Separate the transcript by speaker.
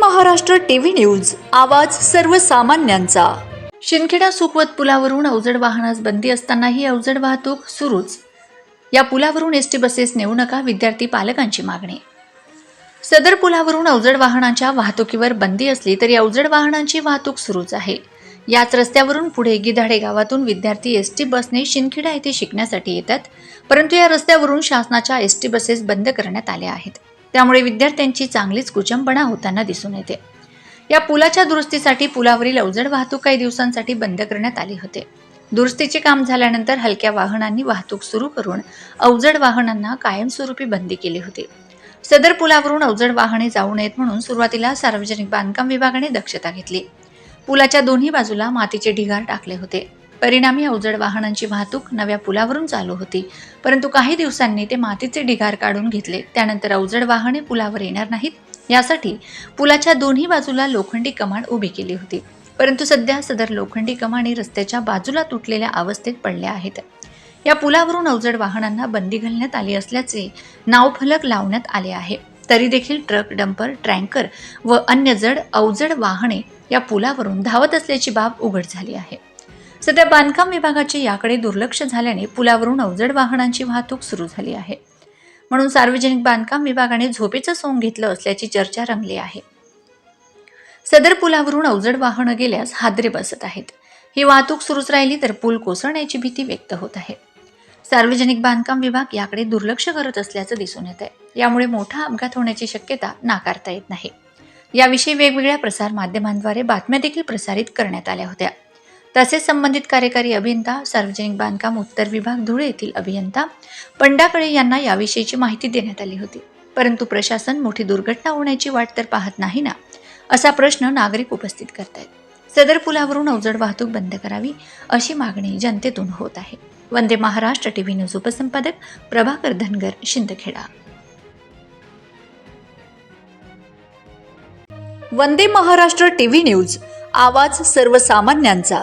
Speaker 1: Maharashtra TV news आवाज सर्वसामान्यांचा. शिंदखेडा सुखवत पुलावरून अवजड वाहनास बंदी असतानाही अवजड वाहतूक सुरूच. या पुलावरून एस टी बसेस नेऊ नका विद्यार्थी पालकांची मागणी. सदर पुलावरून अवजड वाहनांच्या वाहतुकीवर बंदी असली तरी अवजड वाहनांची वाहतूक सुरूच आहे. याच रस्त्यावरून पुढे गिधाडे गावातून विद्यार्थी एस टी बसने शिंदखेडा येथे शिकण्यासाठी येतात परंतु या रस्त्यावरून शासनाच्या एस टी बसेस बंद करण्यात आल्या आहेत. त्यामुळे विद्यार्थ्यांची चांगलीच कुचंबणा होताना दिसून येते. या पुलाच्या दुरुस्तीसाठी पुलावरील अवजड वाहतूक काही दिवसांसाठी बंद करण्यात आली होते. दुरुस्तीचे काम झाल्यानंतर हलक्या वाहनांनी वाहतूक सुरू करून अवजड वाहनांना कायमस्वरूपी बंदी केली होती. सदर पुलावरून अवजड वाहने जाऊ नयेत म्हणून सुरुवातीला सार्वजनिक बांधकाम विभागाने दक्षता घेतली. पुलाच्या दोन्ही बाजूला मातीचे ढिगार टाकले होते. परिणामी अवजड वाहनांची वाहतूक नव्या पुलावरून चालू होती. परंतु काही दिवसांनी ते मातीचे ढिगार काढून घेतले. त्यानंतर अवजड वाहने पुलावर येणार नाहीत. यासाठी पुलाच्या दोन्ही बाजूला लोखंडी कमान उभी केली होती. परंतु सध्या सदर लोखंडी कमानी रस्त्याच्या बाजूला तुटलेल्या अवस्थेत पडल्या आहेत. या पुलावरून अवजड वाहनांना बंदी घालण्यात आली असल्याचे नावफलक लावण्यात आले आहे. तरी देखील ट्रक डंपर ट्रँकर व अन्य जड अवजड वाहने या पुलावरून धावत असल्याची बाब उघड झाली आहे. सध्या बांधकाम विभागाचे याकडे दुर्लक्ष झाल्याने पुलावरून अवजड वाहनांची वाहतूक सुरू झाली आहे. म्हणून सार्वजनिक बांधकाम विभागाने झोपेचं सोंग घेतलं असल्याची चर्चा रंगली आहे. सदर पुलावरून अवजड वाहनं गेल्यास हादरे बसत आहेत. ही वाहतूक सुरूच राहिली तर पूल कोसळण्याची भीती व्यक्त होत आहे. सार्वजनिक बांधकाम विभाग याकडे दुर्लक्ष करत असल्याचं दिसून येत आहे यामुळे मोठा अपघात होण्याची शक्यता नाकारता येत नाही. याविषयी वेगवेगळ्या प्रसार माध्यमांद्वारे बातम्या देखील प्रसारित करण्यात आल्या होत्या. तसेच संबंधित कार्यकारी अभियंता सार्वजनिक बांधकाम उत्तर विभाग धुळे येथील अभियंता पंडाकळे यांना याविषयीची माहिती देण्यात आली होती. परंतु प्रशासन मोठी दुर्घटना होण्याची वाट तर पाहत नाही ना? असा प्रश्न नागरिक उपस्थित करतायत. सदर पुलावरून अवजड वाहतूक बंद करावी अशी मागणी जनतेतून होत आहे. वंदे महाराष्ट्र टीव्ही न्यूज उपसंपादक प्रभाकर धनगर शिंदखेडा. वंदे महाराष्ट्र टीव्ही न्यूज आवाज सर्वसामान्यांचा.